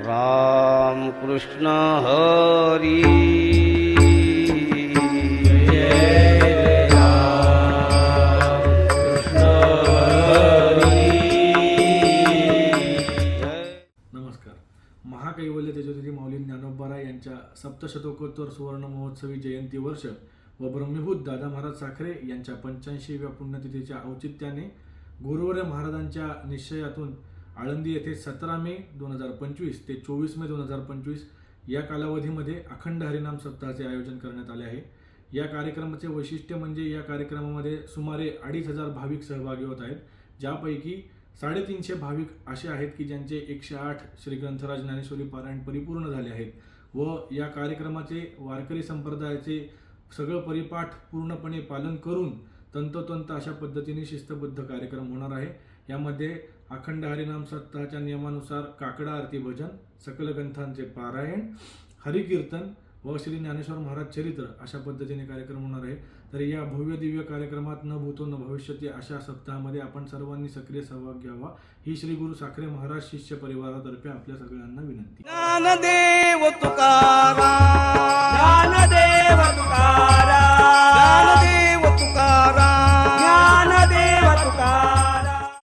राम कृष्ण हरी। नमस्कार. यांच्या सप्तशतकोत्तर सुवर्ण महोत्सवी जयंती वर्ष व ब्रह्मीभूत दादा महाराज साखरे यांच्या पंच्याऐंशीव्या पुण्यतिथीच्या औचित्याने गुरुवर्य महाराजांच्या निश्चयातून आळंदी येथे सतरा मे दोन हजार पंचवीस ते चोवीस मे दोन हजार पंचवीस या कालावधीमध्ये अखंड हरिनाम सप्ताहाचे आयोजन करण्यात आले आहे. या कार्यक्रमाचे वैशिष्ट्य म्हणजे या कार्यक्रमामध्ये सुमारे अडीच हजार भाविक सहभागी होत आहेत ज्यापैकी साडेतीनशे भाविक असे आहेत की ज्यांचे एकशे आठ श्री ग्रंथराज ज्ञानेश्वरी पारायण परिपूर्ण झाले आहेत व या कार्यक्रमाचे वारकरी संप्रदायाचे सगळं परिपाठ पूर्णपणे पालन करून तंतोतंत अशा पद्धतीने शिस्तबद्ध कार्यक्रम होणार आहे. यामध्ये अखंड हरिनाम सप्ताहाच्या नियमानुसार काकडा आरती भजन सकल ग्रंथांचे पारायण हरिकीर्तन व श्री ज्ञानेश्वर महाराज चरित्र अशा पद्धतीने कार्यक्रम होणार आहे. तर या भव्य दिव्य कार्यक्रमात न भूतो न भविष्यती अशा सप्ताहामध्ये आपण सर्वांनी सक्रिय सहभाग घ्यावा. ही श्री गुरु साखरे महाराज शिष्य परिवारातर्फे आपल्या सगळ्यांना विनंती.